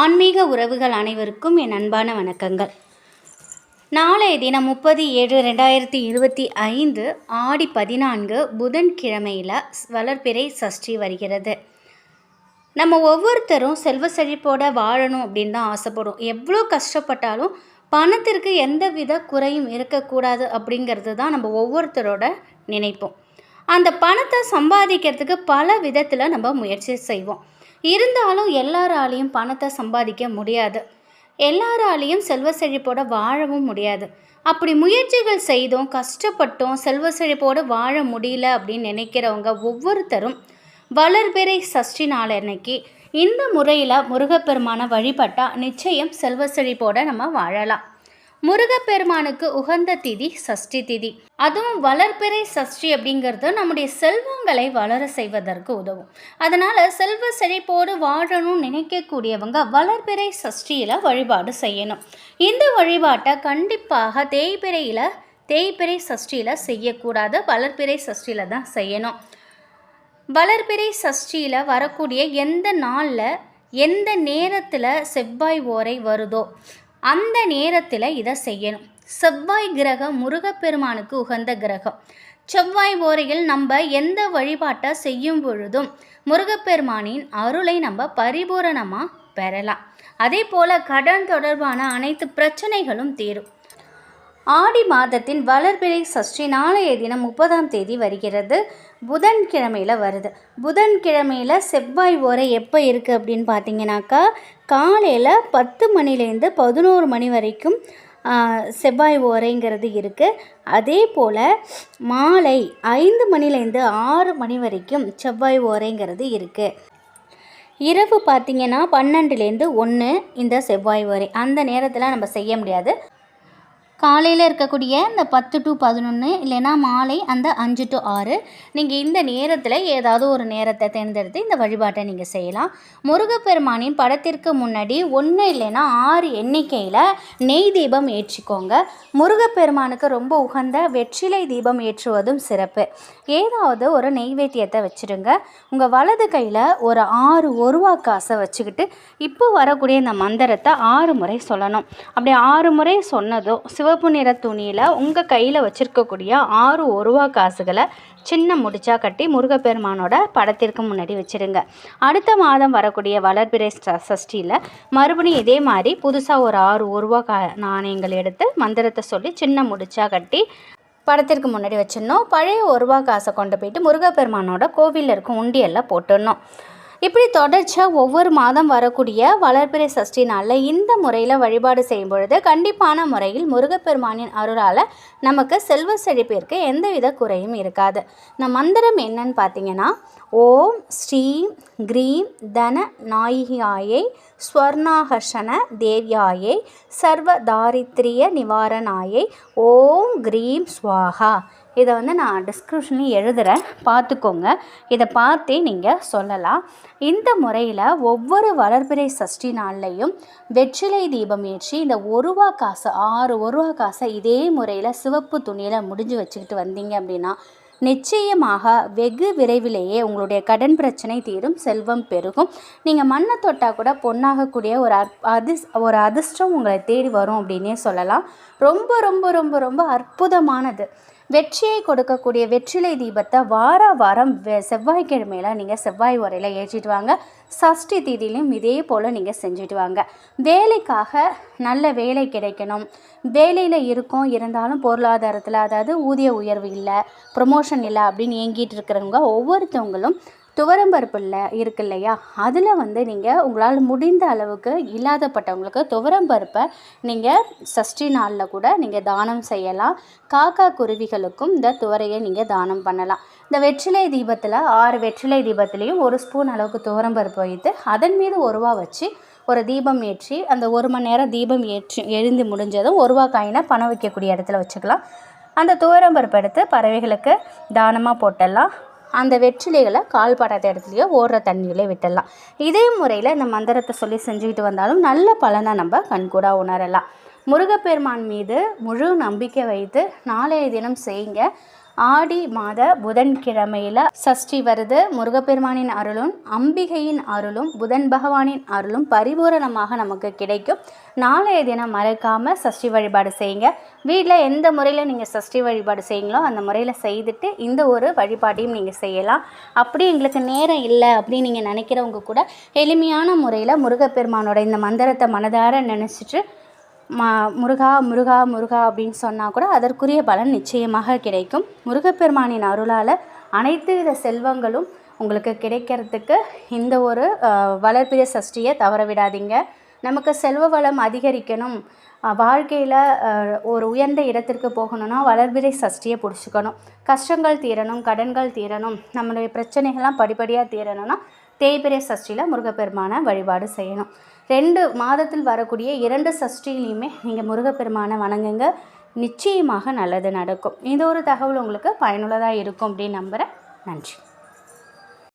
ஆன்மீக உறவுகள் அனைவருக்கும் என் அன்பான வணக்கங்கள். நாளைய தினம் முப்பது ஏழு ரெண்டாயிரத்தி இருபத்தி ஐந்து ஆடி பதினான்கு புதன்கிழமையில் வளர்பிறை சஷ்டி வருகிறது. நம்ம ஒவ்வொருத்தரும் செல்வ செழிப்போட வாழணும் அப்படின்னு தான் ஆசைப்படும். எவ்வளோ கஷ்டப்பட்டாலும் பணத்திற்கு எந்த வித குறையும் இருக்கக்கூடாது அப்படிங்கிறது தான் நம்ம ஒவ்வொருத்தரோட நினைப்போம். அந்த பணத்தை சம்பாதிக்கிறதுக்கு பல விதத்தில் நம்ம முயற்சி செய்வோம். இருந்தாலும் எல்லாராலையும் பணத்தை சம்பாதிக்க முடியாது. எல்லாராலையும் செல்வ செழிப்போட வாழவும் முடியாது. அப்படி முயற்சிகள் செய்தோம் கஷ்டப்பட்டோம் செல்வ செழிப்போடு வாழ முடியல அப்படின்னு நினைக்கிறவங்க ஒவ்வொருத்தரும் வளர்பிறை சஷ்டி நாள் அன்னைக்கு இந்த முறையில் முருகப்பெருமானை வழிபட்டால் நிச்சயம் செல்வ செழிப்போடு நம்ம வாழலாம். முருகப்பெருமானுக்கு உகந்த திதி சஷ்டி திதி. அதுவும் வளர்பிறை சஷ்டி அப்படிங்கிறது நம்முடைய செல்வங்களை வளர செய்வதற்கு உதவும். அதனால் செல்வ செழிப்போடு வாழணும்னு நினைக்கக்கூடியவங்க வளர்பிறை சஷ்டியில் வழிபாடு செய்யணும். இந்த வழிபாட்டை கண்டிப்பாக தேய்பிறையில் தேய்பிறை சஷ்டியில் செய்யக்கூடாது. வளர்பிறை சஷ்டியில் தான் செய்யணும். வளர்பிறை சஷ்டியில் வரக்கூடிய எந்த நாளில் எந்த நேரத்தில் செவ்வாய் ஓரை வருதோ அந்த நேரத்தில் இதை செய்யணும். செவ்வாய் கிரகம் முருகப்பெருமானுக்கு உகந்த கிரகம். செவ்வாய் ஓரையில் நம்ம எந்த வழிபாட்டை செய்யும் பொழுதும் முருகப்பெருமானின் அருளை நம்ம பரிபூரணமாக பெறலாம். அதே போல் கடன் தொடர்பான அனைத்து பிரச்சனைகளும் தீரும். ஆடி மாதத்தின் வளர்பிறை சஷ்டி நாளைய தினம் முப்பதாம் தேதி வருகிறது. புதன்கிழமையில் வருது. புதன்கிழமையில் செவ்வாய் ஓரை எப்போ இருக்குது அப்படின்னு பார்த்தீங்கன்னாக்கா காலையில் பத்து மணிலேருந்து பதினோரு மணி வரைக்கும் செவ்வாய் ஓரைங்கிறது இருக்குது அதே போல் மாலை ஐந்து மணிலேருந்து ஆறு மணி வரைக்கும் செவ்வாய் ஓரைங்கிறது இருக்குது இரவு பார்த்திங்கன்னா பன்னெண்டுலேருந்து ஒன்று இந்த செவ்வாய் வரை அந்த நேரத்தில் நம்ம செய்ய முடியாது. காலையில் இருக்கக்கூடிய இந்த பத்து டு பதினொன்று இல்லைன்னா மாலை அந்த அஞ்சு டு ஆறு நீங்கள் இந்த நேரத்தில் ஏதாவது ஒரு நேரத்தை தேர்ந்தெடுத்து இந்த வழிபாட்டை நீங்கள் செய்யலாம். முருகப்பெருமானின் படத்திற்கு முன்னாடி ஒன்று இல்லைன்னா ஆறு எண்ணிக்கையில் நெய் தீபம் ஏற்றிக்கோங்க. முருகப்பெருமானுக்கு ரொம்ப உகந்த வெற்றிலை தீபம் ஏற்றுவதும் சிறப்பு. ஏதாவது ஒரு நெய்வேத்தியத்தை வச்சுருங்க உங்கள் வலது கையில் ஒரு ஆறு ஒருவா காசை வச்சுக்கிட்டு இப்போ வரக்கூடிய இந்த மந்திரத்தை ஆறு முறை சொல்லணும். அப்படி ஆறு முறை சொன்னதும் சிவப்பு நிற துணியில் உங்கள் கையில் வச்சுருக்கக்கூடிய ஆறு ஒருவா காசுகளை சின்ன முடிச்சா கட்டி முருகப்பெருமானோட படத்திற்கு முன்னாடி வச்சுருங்க. அடுத்த மாதம் வரக்கூடிய வளர்பிறை ச- சஷ்டியில் மறுபடியும் இதே மாதிரி புதுசாக ஒரு ஆறு ஒருவா கா நாணயங்கள் எடுத்து மந்திரத்தை சொல்லி சின்ன முடிச்சா கட்டி படத்திற்கு முன்னாடி வச்சிடணும். பழைய ஒருவா காசை கொண்டு போயிட்டு முருகப்பெருமானோட கோவிலில் இருக்கும் உண்டியெல்லாம் போட்டுடணும். இப்படி தொடர்ச்சியாக ஒவ்வொரு மாதம் வரக்கூடிய வளர்பிறை சஷ்டி நாளில் இந்த முறையில் வழிபாடு செய்யும் பொழுது கண்டிப்பான முறையில் முருகப்பெருமானின் அருளால் நமக்கு செல்வ செழிப்பிற்கு எந்தவித குறையும் இருக்காது. இந்த மந்திரம் என்னன்னு பார்த்தீங்கன்னா ஓம் ஸ்ரீம் க்ரீம் தன நாயிகாயை ஸ்வர்ணாகர்ஷண தேவியாயை சர்வ தாரித்ரிய நிவாரணாயை ஓம் க்ரீம் ஸ்வாகா இதை வந்து நான் டிஸ்கிரிப்ஷன்லையும் எழுதுகிறேன் பார்த்துக்கோங்க. இதை பார்த்தே நீங்கள் சொல்லலாம். இந்த முறையில் ஒவ்வொரு வளர்பிறை சஷ்டி நாள்லையும் வெற்றிலை தீபம் ஏற்றி இந்த ஒருவா காசு ஆறு ஒருவா காசை இதே முறையில் சிவப்பு துணியில் முடிஞ்சு வச்சுக்கிட்டு வந்தீங்க அப்படின்னா நிச்சயமாக வெகு விரைவிலேயே உங்களுடைய கடன் பிரச்சனை தீரும் செல்வம் பெருகும். நீங்கள் மண்ணை தொட்டால் கூட பொன்னாகக்கூடிய ஒரு அதிஸ் ஒரு அதிர்ஷ்டம் உங்களை தேடி வரும் அப்படின்னே சொல்லலாம். ரொம்ப ரொம்ப ரொம்ப ரொம்ப அற்புதமானது. வெற்றியை கொடுக்கக்கூடிய வெற்றிலை தீபத்தை வார வாரம் வெ- செவ்வாய்க்கிழமையில நீங்கள் செவ்வாய் உரையில் ஏற்றிட்டு வாங்க. சஷ்டி தீதியிலையும் இதே போல் நீங்கள் செஞ்சுட்டு வாங்க. வேலைக்காக நல்ல வேலை கிடைக்கணும். வேலையில் இருக்கோம் இருந்தாலும் பொருளாதாரத்தில் அதாவது ஊதிய உயர்வு இல்லை ப்ரொமோஷன் இல்லை அப்படின்னு ஏங்கிட்டு இருக்கிறவங்க ஒவ்வொருத்தவங்களும் துவரம்பருப்பு இல்லை இருக்கு இல்லையா அதில் வந்து நீங்கள் உங்களால் முடிந்த அளவுக்கு இல்லாதப்பட்டவங்களுக்கு துவரம்பருப்பை நீங்கள் சஷ்டி நாளில் கூட நீங்கள் தானம் செய்யலாம். காக்கா குருவிகளுக்கும் இந்த துவரையை நீங்கள் தானம் பண்ணலாம். இந்த வெற்றிலை தீபத்தில் ஆறு வெற்றிலை தீபத்துலேயும் ஒரு ஸ்பூன் அளவுக்கு துவரம்பருப்பு வைத்து அதன் மீது ஒருவா வச்சு ஒரு தீபம் ஏற்றி அந்த ஒரு மணி நேரம் தீபம் ஏற்றி எழுந்து முடிஞ்சதும் ஒருவா காயினை பணம் வைக்கக்கூடிய இடத்துல வச்சுக்கலாம். அந்த துவரம்பருப்பு எடுத்து பறவைகளுக்கு தானமாக போட்டலாம். அந்த வெற்றிலைகளை கால் படாத இடத்துலையோ ஓடுற தண்ணியிலே விட்டுடலாம். இதே முறையில் இந்த மந்திரத்தை சொல்லி செஞ்சுக்கிட்டு வந்தாலும் நல்ல பலனை நம்ம கண்கூடாக உணரலாம். முருகப்பெருமான் மீது முழு நம்பிக்கை வைத்து நாளைய தினம் செய்யுங்க. ஆடி மாத புதன்கிழமையில் சஷ்டி வருது. முருகப்பெருமானின் அருளும் அம்பிகையின் அருளும் புதன் பகவானின் அருளும் பரிபூரணமாக நமக்கு கிடைக்கும். நாளைய தினம் மறக்காமல் சஷ்டி வழிபாடு செய்யுங்க. வீட்டில் எந்த முறையில் நீங்கள் சஷ்டி வழிபாடு செய்யுங்களோ அந்த முறையில் செய்துட்டு இந்த ஒரு வழிபாட்டையும் நீங்கள் செய்யலாம். அப்படி எங்களுக்கு நேரம் இல்லை அப்படின்னு நீங்கள் நினைக்கிறவங்க கூட எளிமையான முறையில் முருகப்பெருமானோட இந்த மந்திரத்தை மனதார நினச்சிட்டு மா முருகா முருகா முருகா அப்படின்னு சொன்னால் கூட அதற்குரிய பலன் நிச்சயமாக கிடைக்கும். முருகப்பெருமானின் அருளால் அனைத்து வித செல்வங்களும் உங்களுக்கு கிடைக்கிறதுக்கு இந்த ஒரு வளர்பிரிய சஷ்டியை தவற விடாதீங்க. நமக்கு செல்வ வளம் அதிகரிக்கணும். வாழ்க்கையில் ஒரு உயர்ந்த இடத்திற்கு போகணும்னா வளர்பிறை சஷ்டியை பிடிச்சிக்கணும். கஷ்டங்கள் தீரணும் கடன்கள் தீரணும் நம்மளுடைய பிரச்சனைகள்லாம் படிப்படியாக தீரணும்னா தேய்பிரை சஷ்டியில் முருகப்பெருமானை வழிபாடு செய்யணும். ரெண்டு மாதத்தில் வரக்கூடிய இரண்டு சஷ்டிலையுமே நீங்கள் முருகப்பெருமானை வணங்குங்க. நிச்சயமாக நல்லது நடக்கும். இந்த ஒரு தகவல் உங்களுக்கு பயனுள்ளதாக இருக்கும் அப்படின்னு நம்புகிறேன் நன்றி.